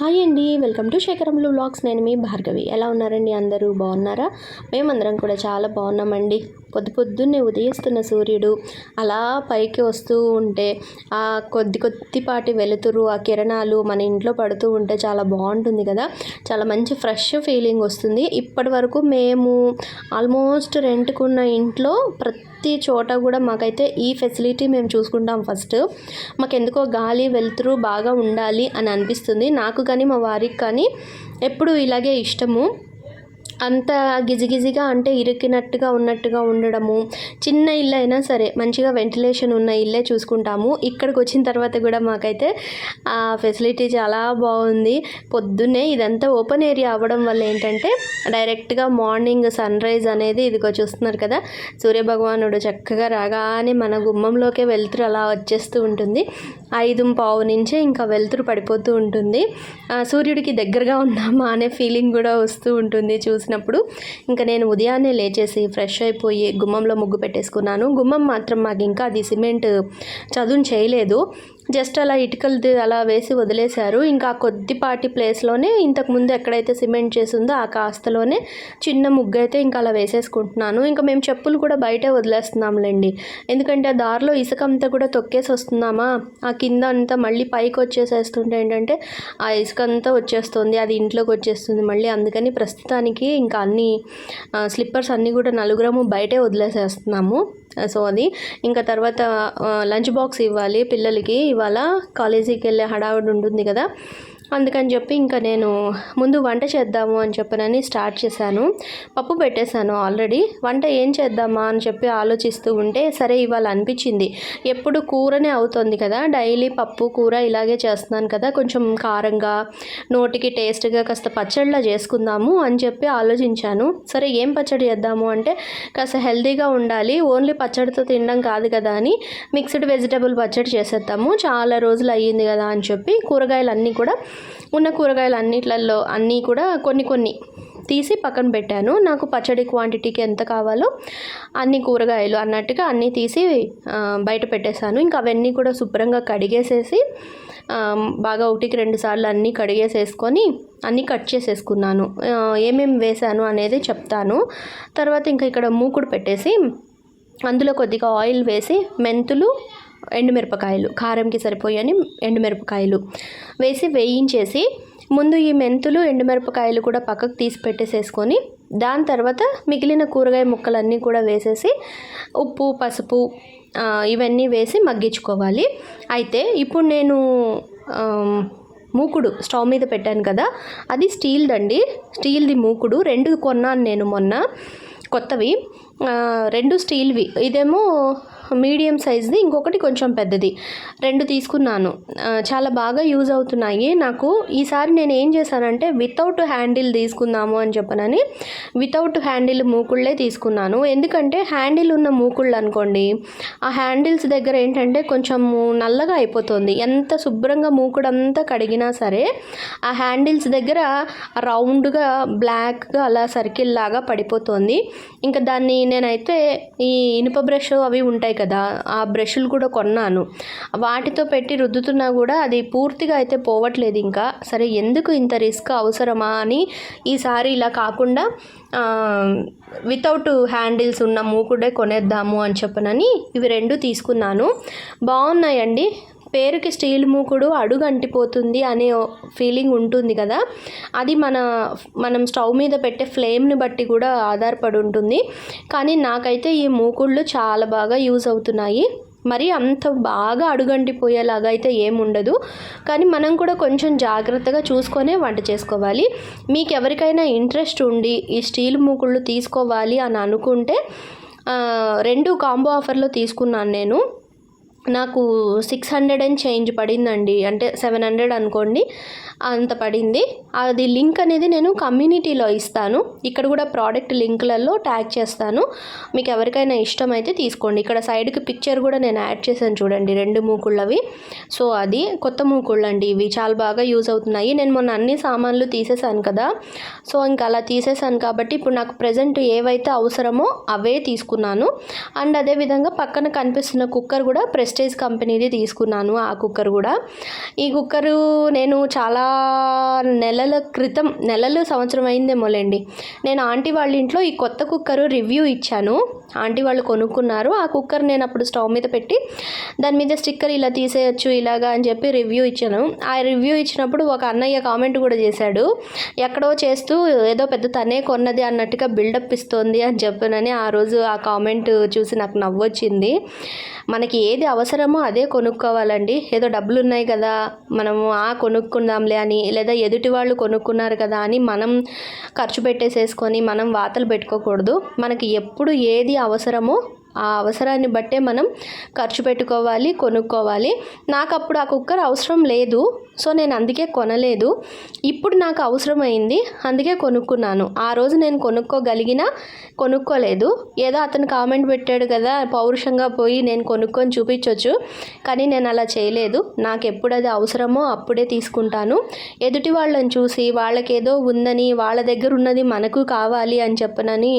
Hi అండి welcome to శేఖరంలో vlogs. నేను మీ భార్గవి. ఎలా ఉన్నారండి అందరూ? బాగున్నారా? మేమందరం కూడా చాలా బాగున్నామండి. పొద్దు పొద్దున్నే ఉదయిస్తున్న సూర్యుడు అలా పైకి వస్తూ ఉంటే ఆ కొద్ది కొద్దిపాటి వెలుతురు ఆ కిరణాలు మన ఇంట్లో పడుతూ ఉంటే చాలా బాగుంటుంది కదా. చాలా మంచి ఫ్రెష్ ఫీలింగ్ వస్తుంది. ఇప్పటి వరకు మేము ఆల్మోస్ట్ రెంట్కున్న ఇంట్లో ప్రతి ప్రతి చోట కూడా మాకైతే ఈ ఫెసిలిటీ మేము చూసుకుంటాం ఫస్ట్. మాకు ఎందుకో గాలి వెలుతురు బాగా ఉండాలి అని అనిపిస్తుంది. నాకు కానీ మా వారికి కానీ ఎప్పుడు ఇలాగే ఇష్టము. అంత గిజిగిజిగా అంటే ఇరికినట్టుగా ఉన్నట్టుగా ఉండడము. చిన్న ఇల్లు అయినా సరే మంచిగా వెంటిలేషన్ ఉన్న ఇల్లే చూసుకుంటాము. ఇక్కడికి వచ్చిన తర్వాత కూడా మాకైతే ఆ ఫెసిలిటీ చాలా బాగుంది. పొద్దున్నే ఇదంతా ఓపెన్ ఏరియా అవ్వడం వల్ల ఏంటంటే డైరెక్ట్గా మార్నింగ్ సన్ రైజ్ అనేది ఇదిగో చూస్తున్నారు కదా సూర్యభగవానుడు చక్కగా రాగానే మన గుమ్మంలోకే వెళ్తురు అలా వచ్చేస్తూ ఉంటుంది. ఐదు పావు నుంచే ఇంకా వెలుతురు పడిపోతూ ఉంటుంది. ఆ, సూర్యుడికి దగ్గరగా ఉన్నామా అనే ఫీలింగ్ కూడా వస్తూ ఉంటుంది చూసినప్పుడు ఇంకా నేను ఉదయాన్నే లేచేసి ఫ్రెష్ అయిపోయి గుమ్మంలో ముగ్గు పెట్టేసుకున్నాను. గుమ్మం మాత్రం మాకు ఇంకా అది సిమెంట్ చదును చేయలేదు. జస్ట్ అలా ఇటుకలది అలా వేసి వదిలేశారు. ఇంకా కొద్దిపాటి ప్లేస్లోనే ఇంతకు ముందు ఎక్కడైతే సిమెంట్ చేసిందో ఆ కాస్తలోనే చిన్న ముగ్గు అయితే ఇంకా అలా వేసేసుకుంటున్నాను. ఇంకా మేము చెప్పులు కూడా బయటే వదిలేస్తున్నాంలేండి. ఎందుకంటే ఆ దారిలో ఇసుక అంతా కూడా తొక్కేసి వస్తున్నామా? ఆ కింద అంతా మళ్ళీ పైకి వచ్చేసేస్తుంటే ఏంటంటే ఆ ఇసుక అంతా వచ్చేస్తుంది. అది ఇంట్లోకి వచ్చేస్తుంది మళ్ళీ. అందుకని ప్రస్తుతానికి ఇంకా అన్ని స్లిప్పర్స్ అన్నీ కూడా నలుగురము బయటే వదిలేసేస్తున్నాము. సో అది. ఇంకా తర్వాత లంచ్ బాక్స్ ఇవ్వాలి పిల్లలకి. ఇవాళ కాలేజీకి వెళ్ళే హడావుడి ఉంటుంది కదా. అందుకని చెప్పి ఇంకా నేను ముందు వంట చేద్దాము అని చెప్పనని స్టార్ట్ చేశాను. పప్పు పెట్టేశాను ఆల్రెడీ. వంట ఏం చేద్దామా అని చెప్పి ఆలోచిస్తూ ఉంటే సరే ఇవాళ అనిపించింది. ఎప్పుడు కూరనే అవుతుంది కదా. డైలీ పప్పు కూర ఇలాగే చేస్తున్నాను కదా. కొంచెం కారంగా నోటికి టేస్ట్గా కాస్త పచ్చడిలా చేసుకుందాము అని చెప్పి ఆలోచించాను. సరే ఏం పచ్చడి చేద్దాము అంటే కాస్త హెల్తీగా ఉండాలి. ఓన్లీ పచ్చడితో తినడం కాదు కదా అని మిక్స్డ్ వెజిటబుల్ పచ్చడి చేసేద్దాము. చాలా రోజులు అయ్యింది కదా అని చెప్పి కూరగాయలు అన్నీ కూడా ఉన్న కూరగాయలు అన్నిట్లలో అన్నీ కూడా కొన్ని కొన్ని తీసి పక్కన పెట్టాను. నాకు పచ్చడి క్వాంటిటీకి ఎంత కావాలో అన్ని కూరగాయలు అన్నట్టుగా అన్నీ తీసి బయట పెట్టేశాను. ఇంకా అవన్నీ కూడా శుభ్రంగా కడిగేసేసి బాగా ఒకటికి రెండు సార్లు అన్నీ కడిగేసేసుకొని అన్నీ కట్ చేసేసుకున్నాను. ఏమేమి వేశాను అనేది చెప్తాను. తర్వాత ఇంకా ఇక్కడ మూకుడు పెట్టేసి అందులో కొద్దిగా ఆయిల్ వేసి మెంతులు ఎండుమిరపకాయలు కారంకి సరిపోయని ఎండుమిరపకాయలు వేసి వేయించేసి ముందు ఈ మెంతులు ఎండుమిరపకాయలు కూడా పక్కకు తీసి పెట్టేసేసుకొని దాని తర్వాత మిగిలిన కూరగాయ ముక్కలన్నీ కూడా వేసేసి ఉప్పు పసుపు ఇవన్నీ వేసి మగ్గించుకోవాలి. అయితే ఇప్పుడు నేను మూకుడు స్టవ్ మీద పెట్టాను కదా అది స్టీల్దండి స్టీల్ది మూకుడు రెండు కొన్నాను నేను మొన్న కొత్తవి. రెండు స్టీల్వి. ఇదేమో మీడియం సైజ్ది ఇంకొకటి కొంచెం పెద్దది. రెండు తీసుకున్నాను. చాలా బాగా యూజ్ అవుతున్నాయి. నాకు ఈసారి నేను ఏం చేశానంటే వితౌట్ హ్యాండిల్ తీసుకుందాము అని చెప్పనని వితౌట్ హ్యాండిల్ మూకుళ్ళే తీసుకున్నాను. ఎందుకంటే హ్యాండిల్ ఉన్న మూకుళ్ళు అనుకోండి ఆ హ్యాండిల్స్ దగ్గర ఏంటంటే కొంచెం నల్లగా అయిపోతుంది. ఎంత శుభ్రంగా మూకుడంతా కడిగినా సరే ఆ హ్యాండిల్స్ దగ్గర రౌండ్గా బ్లాక్గా అలా సర్కిల్ లాగా పడిపోతుంది. ఇంకా దాన్ని నేనైతే ఈ ఇనుప బ్రష్ అవి ఉంటాయి కదా ఆ బ్రష్లు కూడా కొన్నాను. వాటితో పెట్టి రుద్దుతున్నా కూడా అది పూర్తిగా అయితే పోవట్లేదు ఇంకా. సరే ఎందుకు ఇంత రిస్క్ అవసరమా అని ఈసారి ఇలా కాకుండా వితౌట్ హ్యాండిల్స్ ఉన్న మూకుడే కొనేద్దాము అని చెప్పనని ఇవి రెండు తీసుకున్నాను. బాగున్నాయండి. పేరుకి స్టీల్ మూకుడు అడుగు అంటిపోతుంది అనే ఫీలింగ్ ఉంటుంది కదా. అది మన మనం స్టవ్ మీద పెట్టే ఫ్లేమ్ని బట్టి కూడా ఆధారపడి ఉంటుంది. కానీ నాకైతే ఈ మూకుళ్ళు చాలా బాగా యూజ్ అవుతున్నాయి. మరి అంత బాగా అడుగంటిపోయేలాగా అయితే ఏముండదు కానీ మనం కూడా కొంచెం జాగ్రత్తగా చూసుకొనే వంట చేసుకోవాలి. మీకు ఎవరికైనా ఇంట్రెస్ట్ ఉండి ఈ స్టీల్ మూకుళ్ళు తీసుకోవాలి అని అనుకుంటే రెండు కాంబో ఆఫర్లో తీసుకున్నాను నేను. నాకు సిక్స్ హండ్రెడ్ అండ్ చేంజ్ పడిందండి. అంటే సెవెన్ హండ్రెడ్ అనుకోండి అంత పడింది. అది లింక్ అనేది నేను కమ్యూనిటీలో ఇస్తాను. ఇక్కడ కూడా ప్రోడక్ట్ లింక్లలో ట్యాగ్ చేస్తాను. మీకు ఎవరికైనా ఇష్టమైతే తీసుకోండి. ఇక్కడ సైడ్కి పిక్చర్ కూడా నేను యాడ్ చేశాను చూడండి రెండు మూకుళ్ళవి. సో అది కొత్త మూకుళ్ళు అండి ఇవి. చాలా బాగా యూజ్ అవుతున్నాయి. నేను మొన్న అన్ని సామాన్లు తీసేసాను కదా. సో ఇంకా అలా తీసేసాను కాబట్టి ఇప్పుడు నాకు ప్రజెంట్ ఏవైతే అవసరమో అవే తీసుకున్నాను. అండ్ అదేవిధంగా పక్కన కనిపిస్తున్న కుక్కర్ కూడా ప్రెస్ ప్రెస్టేజ్ కంపెనీది తీసుకున్నాను ఆ కుక్కర్ కూడా. ఈ కుక్కరు నేను చాలా నెలల క్రితం నెలలు సంవత్సరం అయిందేమోలేండి నేను ఆంటీ వాళ్ళ ఇంట్లో ఈ కొత్త కుక్కరు రివ్యూ ఇచ్చాను. ఆంటీ వాళ్ళు కొనుక్కున్నారు. ఆ కుక్కర్ నేను అప్పుడు స్టవ్ మీద పెట్టి దాని మీద స్టిక్కర్ ఇలా తీసేయచ్చు ఇలాగా అని చెప్పి రివ్యూ ఇచ్చాను. ఆ రివ్యూ ఇచ్చినప్పుడు ఒక అన్నయ్య కామెంట్ కూడా చేశాడు. ఎక్కడో చేస్తూ ఏదో పెద్ద తనే కొన్నది అన్నట్టుగా బిల్డప్ ఇస్తోంది అని చెప్పానని ఆ రోజు ఆ కామెంట్ చూసి నాకు నవ్వొచ్చింది. మనకి ఏది అవసరమో అదే కొనుక్కోవాలండి. ఏదో డబ్బులు ఉన్నాయి కదా మనము ఆ కొనుక్కుందాంలే అని లేదా ఎదుటి వాళ్ళు కొనుక్కున్నారు కదా అని మనం ఖర్చు పెట్టేసేసుకొని మనం వాతలు పెట్టుకోకూడదు. మనకి ఎప్పుడు ఏది అవసరమో ఆ అవసరాన్ని బట్టే మనం ఖర్చు పెట్టుకోవాలి కొనుక్కోవాలి. నాకు అప్పుడు ఆ కుక్కర్ అవసరం లేదు. సో నేను అందుకే కొనలేదు. ఇప్పుడు నాకు అవసరమైంది అందుకే కొనుక్కున్నాను. ఆ రోజు నేను కొనుక్కోగలిగిన కొనుక్కోలేదు. ఏదో అతను కామెంట్ పెట్టాడు కదా పౌరుషంగా పోయి నేను కొనుక్కొని చూపించవచ్చు కానీ నేను అలా చేయలేదు. నాకు ఎప్పుడు అది అవసరమో అప్పుడే తీసుకుంటాను. ఎదుటి వాళ్ళని చూసి వాళ్ళకి ఏదో ఉందని వాళ్ళ దగ్గర ఉన్నది మనకు కావాలి అని చెప్పనని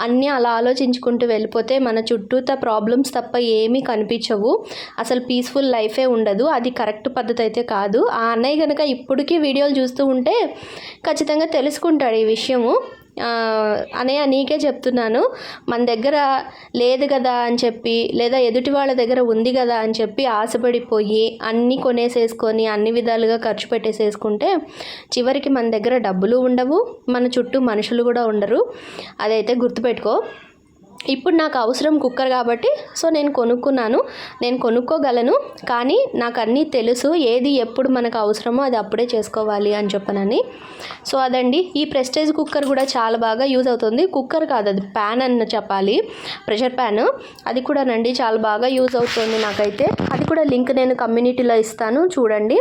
అన్నీ అలా ఆలోచించుకుంటూ వెళ్ళిపోతే మన చుట్టూత ప్రాబ్లమ్స్ తప్ప ఏమీ కనిపించవు. అసలు పీస్ఫుల్ లైఫే ఉండదు. అది కరెక్ట్ పద్ధతి అయితే కాదు. ఆ అన్నయ్య కనుక ఇప్పటికీ వీడియోలు చూస్తూ ఉంటే ఖచ్చితంగా తెలుసుకుంటాడు ఈ విషయము. అనే అన్నయ్య నీకే చెప్తున్నాను మన దగ్గర లేదు కదా అని చెప్పి లేదా ఎదుటి వాళ్ళ దగ్గర ఉంది కదా అని చెప్పి ఆశపడిపోయి అన్నీ కొనేసేసుకొని అన్ని విధాలుగా ఖర్చు పెట్టేసేసుకుంటే చివరికి మన దగ్గర డబ్బులు ఉండవు మన చుట్టూ మనుషులు కూడా ఉండరు. అదైతే గుర్తుపెట్టుకో. ఇప్పుడు నాకు అవసరం కుక్కర్ కాబట్టి సో నేను కొనుక్కున్నాను. నేను కొనుక్కోగలను కానీ నాకు అన్నీ తెలుసు. ఏది ఎప్పుడు మనకు అవసరమో అది అప్పుడే చేసుకోవాలి అని చెప్పనని. సో అదండి. ఈ ప్రెస్టేజ్ కుక్కర్ కూడా చాలా బాగా యూజ్ అవుతుంది. కుక్కర్ కాదు అది ప్యాన్ అని చెప్పాలి. Pressure pan. అది కూడానండి చాలా బాగా యూజ్ అవుతుంది నాకైతే. అది కూడా లింక్ నేను కమ్యూనిటీలో ఇస్తాను చూడండి.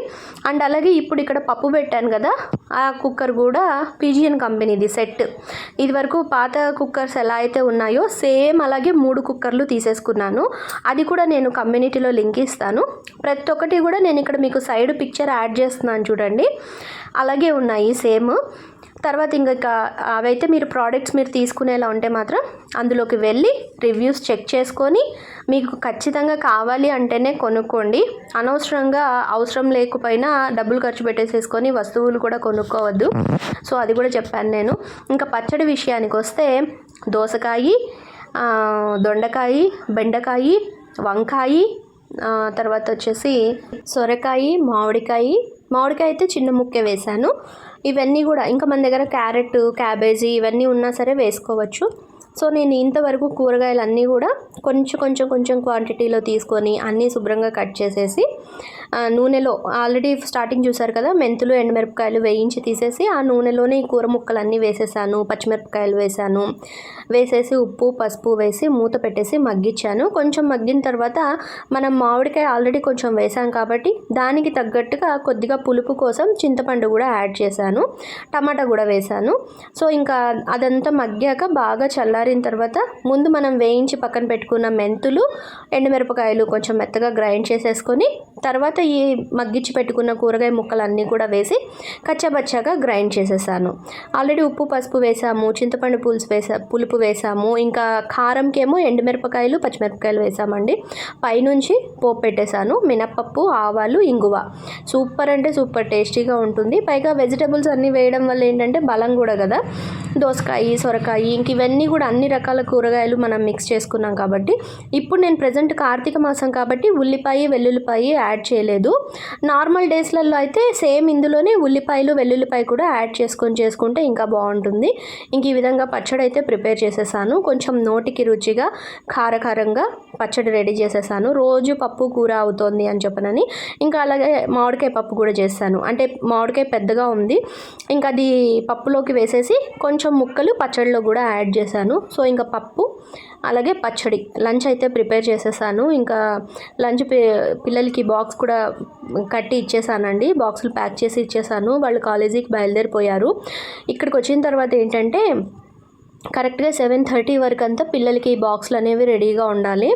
అండ్ అలాగే ఇప్పుడు ఇక్కడ పప్పు పెట్టాను కదా ఆ కుక్కర్ కూడా పీజియన్ కంపెనీది సెట్. ఇది వరకు పాత కుక్కర్స్ ఎలా అయితే ఉన్నాయో సేమ్ అలాగే మూడు కుక్కర్లు తీసేసుకున్నాను. అది కూడా నేను కమ్యూనిటీలో లింక్ ఇస్తాను. ప్రతి ఒక్కటి కూడా నేను ఇక్కడ మీకు సైడ్ పిక్చర్ యాడ్ చేస్తున్నాను చూడండి. అలాగే ఉన్నాయి సేమ్. తర్వాత ఇంకా అవైతే మీరు ప్రోడక్ట్స్ మీరు తీసుకునేలా ఉంటే మాత్రం అందులోకి వెళ్ళి రివ్యూస్ చెక్ చేసుకొని మీకు ఖచ్చితంగా కావాలి అంటేనే కొనుక్కోండి. అనవసరంగా అవసరం లేకపోయినా డబ్బులు ఖర్చు పెట్టేసేసుకొని వస్తువులు కూడా కొనుక్కోవద్దు. సో అది కూడా చెప్పాను నేను. ఇంకా పచ్చడి విషయానికి వస్తే దోసకాయ దొండకాయ బెండకాయ వంకాయ తర్వాత వచ్చేసి సొరకాయ మామిడికాయ. మామిడికాయ అయితే చిన్న ముక్కే వేశాను. ఇవన్నీ కూడా ఇంకా మన దగ్గర క్యారెట్ క్యాబేజీ ఇవన్నీ ఉన్నా సరే వేసుకోవచ్చు. సో నేను ఇంతవరకు కూరగాయలు అన్నీ కూడా కొంచెం కొంచెం కొంచెం క్వాంటిటీలో తీసుకొని అన్నీ శుభ్రంగా కట్ చేసేసి ఆ, నూనెలో ఆల్రెడీ స్టార్టింగ్ చూసారు కదా మెంతులు ఎండుమిరపకాయలు వేయించి తీసేసి ఆ నూనెలోనే ఈ కూర ముక్కలు అన్నీ వేసేసాను పచ్చిమిరపకాయలు వేసాను. వేసేసి ఉప్పు పసుపు వేసి మూత పెట్టేసి మగ్గించాను. కొంచెం మగ్గిన తర్వాత మనం మామిడికాయ ఆల్రెడీ కొంచెం వేసాం కాబట్టి దానికి తగ్గట్టుగా కొద్దిగా పులుపు కోసం చింతపండు కూడా యాడ్ చేశాను. టమాటా కూడా వేశాను సో ఇంకా అదంతా మగ్గాక బాగా చల్లారిన తర్వాత ముందు మనం వేయించి పక్కన పెట్టుకున్న మెంతులు ఎండుమిరపకాయలు కొంచెం మెత్తగా గ్రైండ్ చేసేసుకొని తర్వాత ఈ మగ్గించి పెట్టుకున్న కూరగాయ ముక్కలన్నీ కూడా వేసి కచ్చబచ్చాగా గ్రైండ్ చేసేసాను. ఆల్రెడీ ఉప్పు పసుపు వేసాము చింతపండు పులుసు వేసా పులుపు వేసాము ఇంకా కారంకేమో ఎండుమిరపకాయలు పచ్చిమిరపకాయలు వేసామండి. పైనుంచి పోపు పెట్టేశాను మినప్పప్పు ఆవాలు ఇంగువ. సూపర్ అంటే సూపర్ టేస్టీగా ఉంటుంది. పైగా వెజిటబుల్స్ అన్నీ వేయడం వల్ల ఏంటంటే బలం కూడా కదా. దోసకాయ సొరకాయ ఇంక ఇవన్నీ కూడా అన్ని రకాల కూరగాయలు మనం మిక్స్ చేసుకున్నాం కాబట్టి ఇప్పుడు నేను ప్రజెంట్ కార్తీక మాసం కాబట్టి ఉల్లిపాయ వెల్లుల్లిపాయ యాడ్ చేయలేదు. నార్మల్ డేస్లలో అయితే సేమ్ ఇందులోనే ఉల్లిపాయలు వెల్లుల్లిపాయ కూడా యాడ్ చేసుకొని చేసుకుంటే ఇంకా బాగుంటుంది. ఇంక ఈ విధంగా పచ్చడి అయితే ప్రిపేర్ చేసేసాను. కొంచెం నోటికి రుచిగా కారకారంగా పచ్చడి రెడీ చేసేసాను. రోజు పప్పు కూర అవుతోంది అని చెప్పనని ఇంకా అలాగే మామిడికాయ పప్పు కూడా చేస్తాను. అంటే మామిడికాయ పెద్దగా ఉంది. ఇంకా అది పప్పులోకి వేసేసి కొంచెం ముక్కలు పచ్చడిలో కూడా యాడ్ చేశాను. సో ఇంకా పప్పు అలాగే పచ్చడి. లంచ్ అయితే ప్రిపేర్ చేసేసాను. ఇంకా లంచ్ పిల్లలకి బాక్స్ కూడా కట్టి ఇచ్చేసానండి. బాక్సులు ప్యాక్ చేసి ఇచ్చేసాను. వాళ్ళు కాలేజీకి బయలుదేరిపోయారు. ఇక్కడికి వచ్చిన తర్వాత ఏంటంటే కరెక్ట్గా సెవెన్ థర్టీ వరకు అంతా పిల్లలకి ఈ బాక్సులు అనేవి రెడీగా ఉండాలి.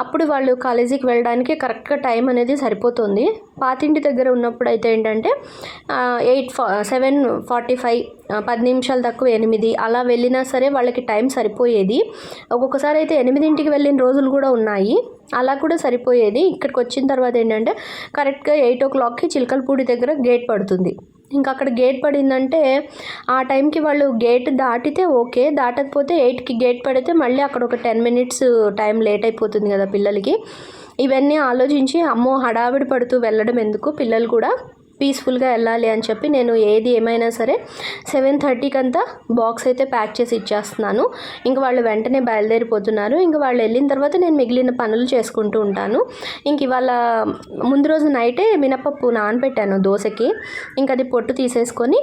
అప్పుడు వాళ్ళు కాలేజీకి వెళ్ళడానికి కరెక్ట్గా టైం అనేది సరిపోతుంది. పాతింటి దగ్గర ఉన్నప్పుడు అయితే ఏంటంటే ఎయిట్ ఫా సెవెన్ ఫార్టీ ఫైవ్ పది నిమిషాలు తక్కువ ఎనిమిది అలా వెళ్ళినా సరే వాళ్ళకి టైం సరిపోయేది. ఒక్కొక్కసారి అయితే ఎనిమిదింటికి వెళ్ళిన రోజులు కూడా ఉన్నాయి. అలా కూడా సరిపోయేది. ఇక్కడికి వచ్చిన తర్వాత ఏంటంటే కరెక్ట్గా ఎయిట్ ఓ క్లాక్కి చిలకలపూడి దగ్గర గేట్ పడుతుంది. ఇంకా అక్కడ గేట్ పడిందంటే ఆ టైంకి వాళ్ళు గేట్ దాటితే ఓకే దాటకపోతే ఎయిట్కి గేట్ పడితే మళ్ళీ అక్కడ ఒక టెన్ మినిట్స్ టైం లేట్ అయిపోతుంది కదా పిల్లలకి. ఇవన్నీ ఆలోచించి అమ్మో హడావిడి పడుతూ వెళ్ళడం ఎందుకు పిల్లలు కూడా? పీస్ఫుల్గా వెళ్ళాలి అని చెప్పి నేను ఏది ఏమైనా సరే సెవెన్ థర్టీకి అంతా బాక్స్ అయితే ప్యాక్ చేసి ఇచ్చేస్తున్నాను. ఇంక వాళ్ళు వెంటనే బయలుదేరిపోతున్నారు. ఇంక వాళ్ళు వెళ్ళిన తర్వాత నేను మిగిలిన పనులు చేసుకుంటూ ఉంటాను. ఇంక ఇవాళ ముందు రోజు నైటే మినపప్పు నానబెట్టాను దోశకి. ఇంక అది పొట్టు తీసేసుకొని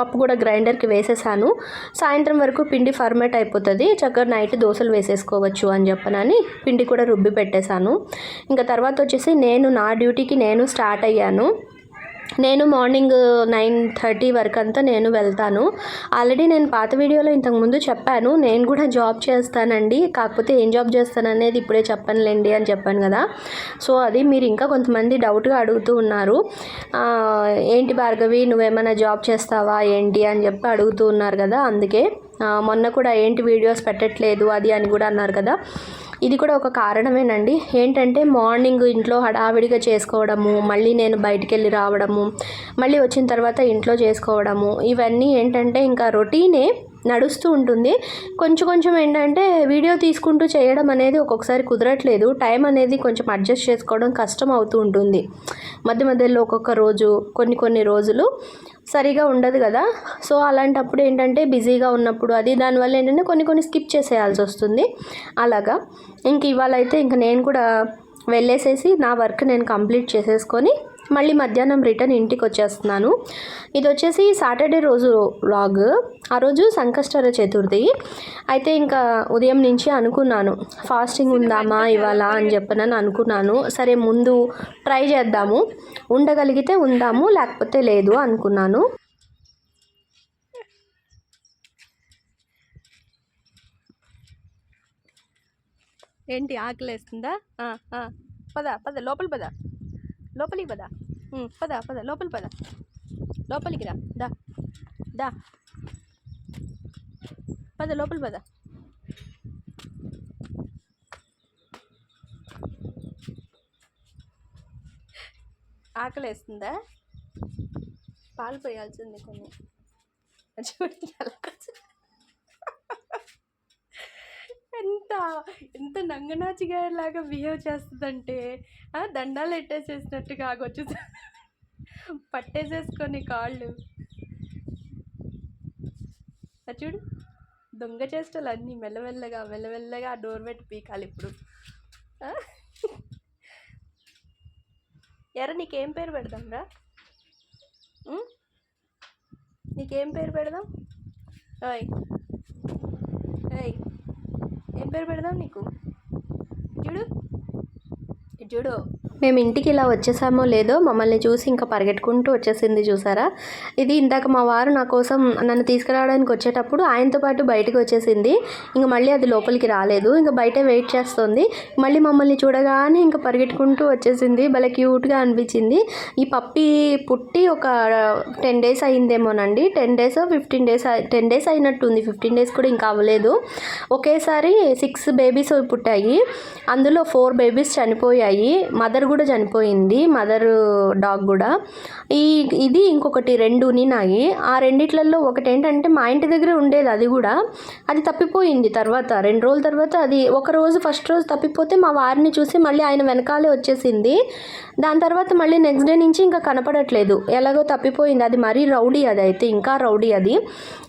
పప్పు కూడా గ్రైండర్కి వేసేసాను. సాయంత్రం వరకు పిండి ఫర్మేట్ అయిపోతుంది. చక్కగా నైట్ దోశలు వేసేసుకోవచ్చు అని చెప్పనని పిండి కూడా రుబ్బి పెట్టేశాను. ఇంకా తర్వాత వచ్చేసి నేను నా డ్యూటీకి నేను స్టార్ట్ అయ్యాను. నేను మార్నింగ్ నైన్ థర్టీ వరకు అంతా నేను వెళ్తాను. ఆల్రెడీ నేను పాత వీడియోలో ఇంతకుముందు చెప్పాను నేను కూడా జాబ్ చేస్తానండి. కాకపోతే ఏం జాబ్ చేస్తాను అనేది ఇప్పుడే చెప్పనులేండి అని చెప్పాను కదా. సో అది మీరు ఇంకా కొంతమంది డౌట్గా అడుగుతూ ఉన్నారు. ఏంటి భార్గవి నువ్వేమైనా జాబ్ చేస్తావా ఏంటి అని చెప్పి అడుగుతూ ఉన్నారు కదా అందుకే. మొన్న కూడా ఏంటి వీడియోస్ పెట్టట్లేదు అది అని కూడా అన్నారు కదా. ఇది కూడా ఒక కారణమేనండి. ఏంటంటే మార్నింగ్ ఇంట్లో హడావిడిగా చేసుకోవడము మళ్ళీ నేను బయటికి వెళ్ళి రావడము మళ్ళీ వచ్చిన తర్వాత ఇంట్లో చేసుకోవడము ఇవన్నీ ఏంటంటే ఇంకా రొటీనే నడుస్తూ ఉంటుంది. కొంచెం కొంచెం ఏంటంటే వీడియో తీసుకుంటూ చేయడం అనేది ఒక్కొక్కసారి కుదరట్లేదు. టైం అనేది కొంచెం అడ్జస్ట్ చేసుకోవడం కష్టం అవుతూ ఉంటుంది. మధ్య మధ్యలో ఒక్కొక్క రోజు కొన్ని కొన్ని రోజులు సరిగా ఉండదు కదా. సో అలాంటప్పుడు ఏంటంటే బిజీగా ఉన్నప్పుడు అది దానివల్ల ఏంటంటే కొన్ని కొన్ని స్కిప్ చేసేయాల్సి వస్తుంది. అలాగా. ఇంక ఇవాళ అయితే ఇంక నేను కూడా వెళ్ళేసేసి నా వర్క్ నేను కంప్లీట్ చేసేసుకొని మళ్ళీ మధ్యాహ్నం రిటర్న్ ఇంటికి వచ్చేస్తున్నాను ఇది వచ్చేసి సాటర్డే రోజు వ్లాగ్. ఆ రోజు సంకష్టర చతుర్థి. అయితే ఇంకా ఉదయం నుంచి అనుకున్నాను. ఫాస్టింగ్ ఉందామా ఇవాళ అని చెప్పనని అనుకున్నాను. సరే ముందు ట్రై చేద్దాము. ఉండగలిగితే ఉందాము లేకపోతే లేదు అనుకున్నాను. ఏంటి ఆకలేస్తుందా? ఆ, పద పద లోపల పద. లోపలికి పద. పద పద. లోపలి పద. లోపలికి రా. దా. దా. పద లోపలి పద. ఆకలేస్తుందా? పాలు పోయాల్సింది కొన్ని. మంచిగా ఎంత ఎంత నంగనాచి గారిలాగా బిహేవ్ చేస్తుందంటే దండాలు ఎట్టేసేసినట్టుగా కాగొచ్చు పట్టేసేసుకొని కాళ్ళు. చూడు దొంగ చేష్టలు అన్నీ మెల్లమెల్లగా మెల్లమెల్లగా డోర్ పెట్టి పీకాలి ఇప్పుడు. ఎర్ర నీకేం పేరు పెడదాం రా. నీకేం పేరు పెడదాం? ఓయ్ పేరు పెడదాం నీకు? చూడు. ఇటు చూడు. మేము ఇంటికి ఇలా వచ్చేసామో లేదో మమ్మల్ని చూసి ఇంకా పరిగెట్టుకుంటూ వచ్చేసింది చూసారా? ఇది ఇందాక మా వారు నా కోసం నన్ను తీసుకురావడానికి వచ్చేటప్పుడు ఆయనతో పాటు బయటకు వచ్చేసింది. ఇంకా మళ్ళీ అది లోపలికి రాలేదు. ఇంకా బయట వెయిట్ చేస్తుంది. మళ్ళీ మమ్మల్ని చూడగానే ఇంకా పరిగెట్టుకుంటూ వచ్చేసింది. భలే క్యూట్గా అనిపించింది. ఈ పప్పి పుట్టి ఒక ten days అయిందేమోనండి. Ten days fifteen days ten days అయినట్టుంది. ఫిఫ్టీన్ డేస్ కూడా ఇంకా అవ్వలేదు. ఒకేసారి సిక్స్ బేబీస్ పుట్టాయి. అందులో ఫోర్ బేబీస్ చనిపోయాయి. మదర్ కూడా చనిపోయింది మదర్ డాగ్ కూడా. ఈ ఇది ఇంకొకటి రెండు ఉన్నాయి. ఆ రెండిట్లలో ఒకటి ఏంటంటే మా ఇంటి దగ్గర ఉండేది అది కూడా. అది తప్పిపోయింది తర్వాత రెండు రోజుల తర్వాత అది ఒక రోజు ఫస్ట్ రోజు తప్పిపోతే మా వారిని చూసి మళ్ళీ ఆయన వెనకాలే వచ్చేసింది. దాని తర్వాత మళ్ళీ నెక్స్ట్ డే నుంచి ఇంకా కనపడట్లేదు. ఎలాగో తప్పిపోయింది. అది మరీ రౌడీ అది అయితే ఇంకా రౌడీ అది.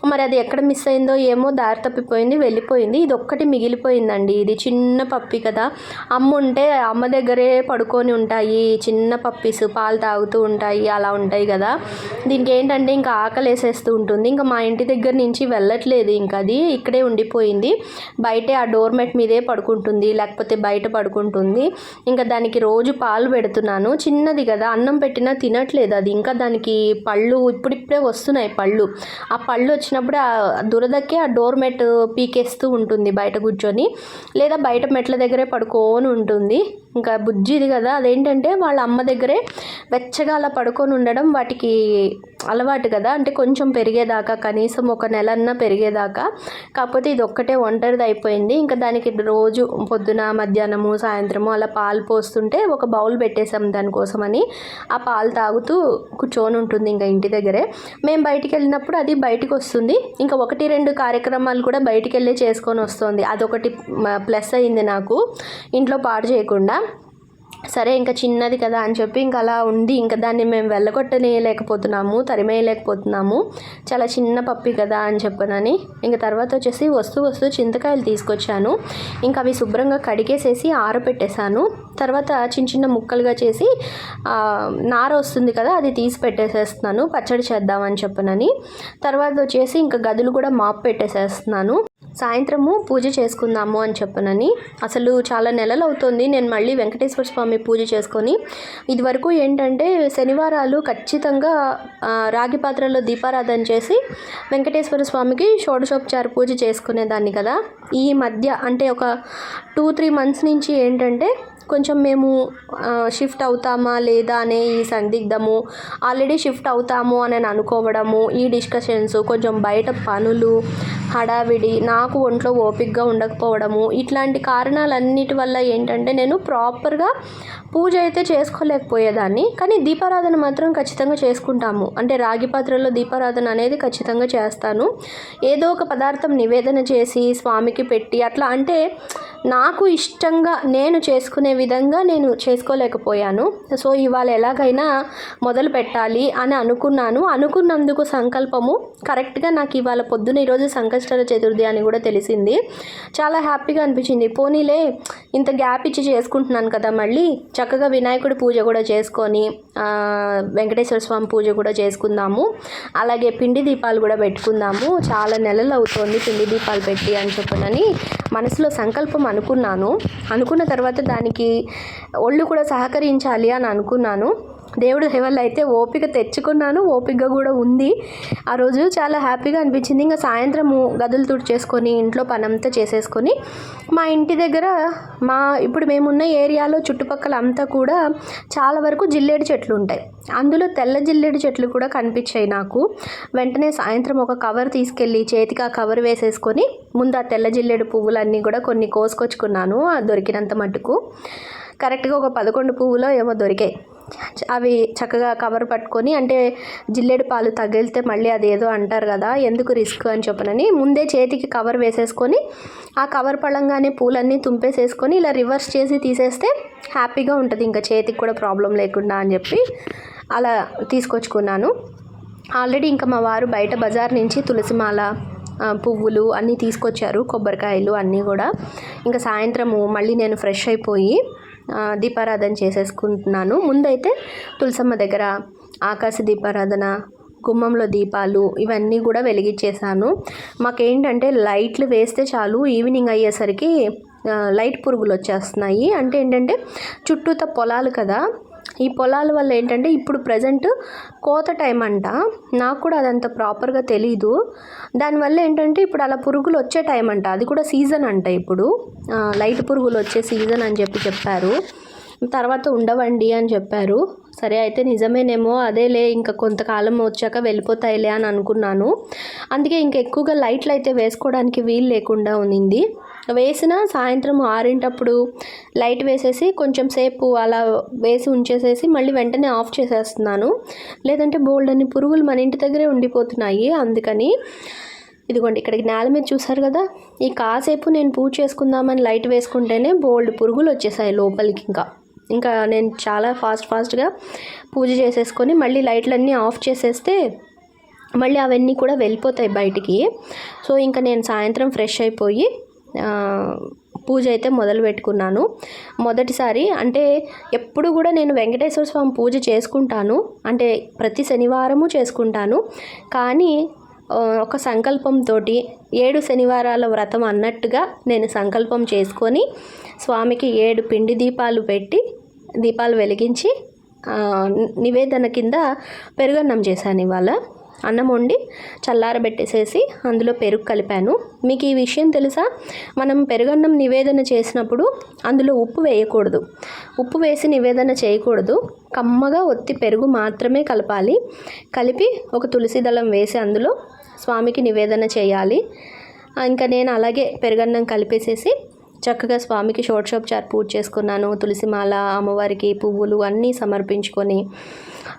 మరి అది ఎక్కడ మిస్ అయిందో ఏమో దారి తప్పిపోయింది వెళ్ళిపోయింది. ఇది ఒక్కటి మిగిలిపోయిందండి. ఇది చిన్న పప్పి కదా. అమ్మ ఉంటే అమ్మ దగ్గరే పడుకొని పడుకొని ఉంటాయి చిన్న పప్పీస్ పాలు తాగుతూ ఉంటాయి అలా ఉంటాయి కదా. దీనికి ఏంటంటే ఇంకా ఆకలి వేసేస్తూ ఉంటుంది. ఇంకా మా ఇంటి దగ్గర నుంచి వెళ్ళట్లేదు ఇంకా అది. ఇక్కడే ఉండిపోయింది. బయటే ఆ డోర్ మెట్ మీదే పడుకుంటుంది లేకపోతే బయట పడుకుంటుంది. ఇంకా దానికి రోజు పాలు పెడుతున్నాను. చిన్నది కదా అన్నం పెట్టినా తినట్లేదు అది. ఇంకా దానికి పళ్ళు ఇప్పుడిప్పుడే వస్తున్నాయి పళ్ళు. ఆ పళ్ళు వచ్చినప్పుడు ఆ దురదకే ఆ డోర్ మెట్ పీకేస్తూ ఉంటుంది బయట కూర్చొని. లేదా బయట మెట్ల దగ్గరే పడుకోని ఉంటుంది. ఇంకా బుజ్జిది కదా అదేంటంటే వాళ్ళ అమ్మ దగ్గరే వెచ్చగా అలా పడుకొని ఉండడం వాటికి అలవాటు కదా. అంటే కొంచెం పెరిగేదాకా కనీసం ఒక నెలన్నా పెరిగేదాకా. కాకపోతే ఇది ఒక్కటే ఒంటరిది అయిపోయింది. ఇంకా దానికి రోజు పొద్దున మధ్యాహ్నము సాయంత్రము అలా పాలు పోస్తుంటే ఒక బౌల్ పెట్టేసాం దానికోసమని. ఆ పాలు తాగుతూ కూర్చొని ఉంటుంది ఇంకా ఇంటి దగ్గరే. మేము బయటికి వెళ్ళినప్పుడు అది బయటకు వస్తుంది. ఇంకా ఒకటి రెండు కార్యక్రమాలు కూడా బయటికి వెళ్ళి చేసుకొని వస్తుంది. అదొకటి ప్లస్ అయింది నాకు. ఇంట్లో పాడు చేయకుండా. సరే ఇంకా చిన్నది కదా అని చెప్పి ఇంకా అలా ఉంది ఇంకా దాన్ని మేము వెళ్ళగొట్టనేయలేకపోతున్నాము తరిమేయలేకపోతున్నాము. చాలా చిన్న పప్పి కదా అని చెప్పనని ఇంకా తర్వాత వచ్చేసి వస్తూ వస్తూ చింతకాయలు తీసుకొచ్చాను. ఇంకా అవి శుభ్రంగా కడిగేసేసి ఆరబెట్టేశాను తర్వాత చిన్న చిన్న ముక్కలుగా చేసి నార వస్తుంది కదా అది తీసి పెట్టేసేస్తున్నాను. పచ్చడి చేద్దామని చెప్పనని. తర్వాత వచ్చేసి ఇంకా గదులు కూడా మాప్ పెట్టేసేస్తున్నాను. సాయంత్రము పూజ చేసుకుందాము అని చెప్పనని. అసలు చాలా నెలలు అవుతుంది. నేను మళ్ళీ వెంకటేశ్వర స్వామి పూజ చేసుకొని ఇదివరకు ఏంటంటే శనివారాలు ఖచ్చితంగా రాగి పాత్రలో దీపారాధన చేసి వెంకటేశ్వర స్వామికి షోడశోపచార పూజ చేసుకునేదాన్ని కదా. ఈ మధ్య అంటే ఒక టూ త్రీ మంత్స్ నుంచి ఏంటంటే కొంచెం మేము షిఫ్ట్ అవుతామా లేదా అనే ఈ సందిగ్ధము ఆల్రెడీ షిఫ్ట్ అవుతాము అని అనుకోవడము ఈ డిస్కషన్స్ కొంచెం బయట పనులు హడావిడి నాకు ఒంట్లో ఓపికగా ఉండకపోవడము ఇట్లాంటి కారణాలన్నిటి వల్ల ఏంటంటే నేను ప్రాపర్గా పూజ అయితే చేసుకోలేకపోయేదాన్ని కానీ దీపారాధన మాత్రం ఖచ్చితంగా చేసుకుంటాము. అంటే రాగి పాత్రలో దీపారాధన అనేది ఖచ్చితంగా చేస్తాను. ఏదో ఒక పదార్థం నివేదన చేసి స్వామికి పెట్టి అట్లా అంటే నాకు ఇష్టంగా నేను చేసుకునే విధంగా నేను చేసుకోలేకపోయాను. సో ఇవాళ ఎలాగైనా మొదలు పెట్టాలి అని అనుకున్నాను. అనుకున్నందుకు సంకల్పము కరెక్ట్గా నాకు ఇవాళ పొద్దున ఈరోజు సంకష్టర చతుర్థి అని కూడా తెలిసింది. చాలా హ్యాపీగా అనిపించింది. పోనీలే ఇంత గ్యాప్ ఇచ్చి చేసుకుంటున్నాను కదా మళ్ళీ. చక్కగా వినాయకుడి పూజ కూడా చేసుకొని వెంకటేశ్వర స్వామి పూజ కూడా చేసుకుందాము. అలాగే పిండి దీపాలు కూడా పెట్టుకుందాము. చాలా నెలలు అవుతోంది పిండి దీపాలు పెట్టి అని చెప్పనని మనసులో సంకల్పం అనుకున్నాను. అనుకున్న తర్వాత దానికి ఒళ్ళు కూడా సహకరించాలి అని అనుకున్నాను. దేవుడు వల్ల అయితే ఓపిక తెచ్చుకున్నాను ఓపిక కూడా ఉంది. ఆ రోజు చాలా హ్యాపీగా అనిపించింది. ఇంకా సాయంత్రము గదులు తుడిచేసుకొని ఇంట్లో పనంతా చేసేసుకొని మా ఇంటి దగ్గర మా ఇప్పుడు మేమున్న ఏరియాలో చుట్టుపక్కల అంతా కూడా చాలా వరకు జిల్లేడు చెట్లు ఉంటాయి. అందులో తెల్ల జిల్లేడు చెట్లు కూడా కనిపించాయి నాకు. వెంటనే సాయంత్రం ఒక కవర్ తీసుకెళ్ళి చేతికి ఆ కవర్ వేసేసుకొని ముందు ఆ తెల్ల జిల్లేడు పువ్వులన్నీ కూడా కొన్ని కోసుకొచ్చుకున్నాను. దొరికినంత మటుకు. కరెక్ట్గా ఒక పదకొండు పువ్వులో ఏమో దొరికాయి. అవి చక్కగా కవర్ పట్టుకొని అంటే జిల్లేడు పాలు తగిలితే మళ్ళీ అది ఏదో అంటారు కదా ఎందుకు రిస్క్ అని చెప్పనని ముందే చేతికి కవర్ వేసేసుకొని ఆ కవర్ పడంగానే పూలన్నీ తుంపేసేసుకొని ఇలా రివర్స్ చేసి తీసేస్తే హ్యాపీగా ఉంటుంది. ఇంకా చేతికి కూడా ప్రాబ్లం లేకుండా అని చెప్పి అలా తీసుకొచ్చుకున్నాను. ఆల్రెడీ ఇంకా మా వారు బయట బజార్ నుంచి తులసిమాల పువ్వులు అన్నీ తీసుకొచ్చారు కొబ్బరికాయలు అన్నీ కూడా. ఇంకా సాయంత్రము మళ్ళీ నేను ఫ్రెష్ అయిపోయి దీపారాధన చేసేసుకుంటున్నాను. ముందైతే తులసమ్మ దగ్గర ఆకాశ దీపారాధన గుమ్మంలో దీపాలు ఇవన్నీ కూడా వెలిగించేశాను. మాకేంటంటే లైట్లు వేస్తే చాలు ఈవినింగ్ అయ్యేసరికి లైట్ పురుగులు వచ్చేస్తున్నాయి అంటే ఏంటంటే చుట్టూత పొలాలు కదా ఈ పొలాల వల్ల ఏంటంటే ఇప్పుడు ప్రజెంట్ కోత టైం అంట. నాకు కూడా అదంత ప్రాపర్గా తెలీదు. దానివల్ల ఏంటంటే ఇప్పుడు అలా పురుగులు వచ్చే టైం అంట. అది కూడా సీజన్ అంట ఇప్పుడు. లైట్ పురుగులు వచ్చే సీజన్ అని చెప్పి చెప్పారు. తర్వాత ఉండవండి అని చెప్పారు. సరే అయితే నిజమేనేమో అదేలే ఇంకా కొంతకాలం వచ్చాక వెళ్ళిపోతాయిలే అని అనుకున్నాను. అందుకే ఇంక ఎక్కువగా లైట్లు అయితే వేసుకోవడానికి వీలు లేకుండా ఉన్నింది. వేసిన సాయంత్రం ఆరింటప్పుడు లైట్ వేసేసి కొంచెం సేపు అలా వేసి ఉంచేసేసి మళ్ళీ వెంటనే ఆఫ్ చేసేస్తున్నాను. లేదంటే బోల్డ్ అన్ని పురుగులు మన ఇంటి దగ్గరే ఉండిపోతున్నాయి. అందుకని ఇదిగోండి ఇక్కడికి నేల మీద చూసారు కదా? ఈ కాసేపు నేను పూజ చేసుకుందామని లైట్ వేసుకుంటేనే బోల్డ్ పురుగులు వచ్చేసాయి లోపలికి ఇంకా. ఇంకా నేను చాలా ఫాస్ట్ ఫాస్ట్గా పూజ చేసేసుకొని మళ్ళీ లైట్లన్నీ ఆఫ్ చేసేస్తే మళ్ళీ అవన్నీ కూడా వెళ్ళిపోతాయి బయటికి. సో ఇంకా నేను సాయంత్రం ఫ్రెష్ అయిపోయి పూజ అయితే మొదలు పెట్టుకున్నాను. మొదటిసారి అంటే ఎప్పుడు కూడా నేను వెంకటేశ్వర స్వామి పూజ చేసుకుంటాను. అంటే ప్రతి శనివారము చేసుకుంటాను. కానీ ఒక సంకల్పంతో ఏడు శనివారాల వ్రతం అన్నట్టుగా నేను సంకల్పం చేసుకొని స్వామికి ఏడు పిండి దీపాలు పెట్టి దీపాలు వెలిగించి నివేదన కింద పెరుగన్నం చేశాను ఇవాళ. అన్నం వండి చల్లారబెట్టేసేసి అందులో పెరుగు కలిపాను. మీకు ఈ విషయం తెలుసా? మనం పెరుగన్నం నివేదన చేసినప్పుడు అందులో ఉప్పు వేయకూడదు. ఉప్పు వేసి నివేదన చేయకూడదు. కమ్మగా ఒత్తి పెరుగు మాత్రమే కలపాలి. కలిపి ఒక తులసి దళం వేసి అందులో స్వామికి నివేదన చేయాలి. ఇంకా నేను అలాగే పెరుగన్నం కలిపేసేసి చక్కగా స్వామికి షోడ్షోపచార్ పూజ చేసుకున్నాను. తులసిమాల అమ్మవారికి పువ్వులు అన్నీ సమర్పించుకొని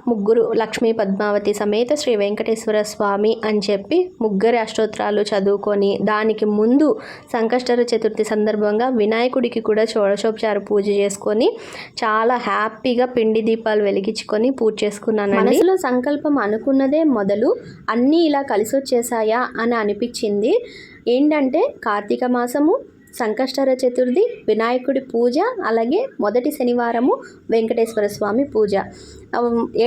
ముగ్గురు లక్ష్మీ పద్మావతి సమేత శ్రీ వెంకటేశ్వర స్వామి అని చెప్పి ముగ్గురి అష్టోత్తరాలు చదువుకొని దానికి ముందు సంకష్టర చతుర్థి సందర్భంగా వినాయకుడికి కూడా షోడశోపచార పూజ చేసుకొని చాలా హ్యాపీగా పిండి దీపాలు వెలిగించుకొని పూజ చేసుకున్నాను మనసులో సంకల్పం అనుకున్నదే మొదలు. అన్నీ ఇలా కలిసి వచ్చేసాయా అని అనిపించింది. ఏంటంటే కార్తీక మాసము సంకష్టర చతుర్థి వినాయకుడి పూజ అలాగే మొదటి శనివారము వెంకటేశ్వర స్వామి పూజ.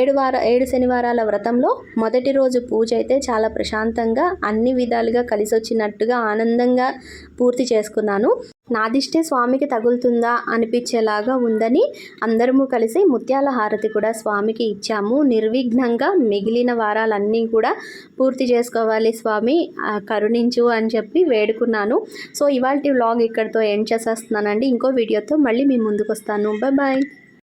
ఏడు వార ఏడు శనివారాల వ్రతంలో మొదటి రోజు పూజ అయితే చాలా ప్రశాంతంగా అన్ని విధాలుగా కలిసి వచ్చినట్టుగా ఆనందంగా పూర్తి చేసుకున్నాను. నాదిష్టే స్వామికి తగులుతుందా అనిపించేలాగా ఉందని అందరము కలిసి ముత్యాల హారతి కూడా స్వామికి ఇచ్చాము. నిర్విఘ్నంగా మిగిలిన వారాలన్నీ కూడా పూర్తి చేసుకోవాలి స్వామి ఆ, కరుణించు అని చెప్పి వేడుకున్నాను. సో ఇవాళ వ్లాగ్ ఇక్కడితో ఎండ్ చేసేస్తున్నానండి. ఇంకో వీడియోతో మళ్ళీ మీ ముందుకు వస్తాను బాయ్ బాయ్.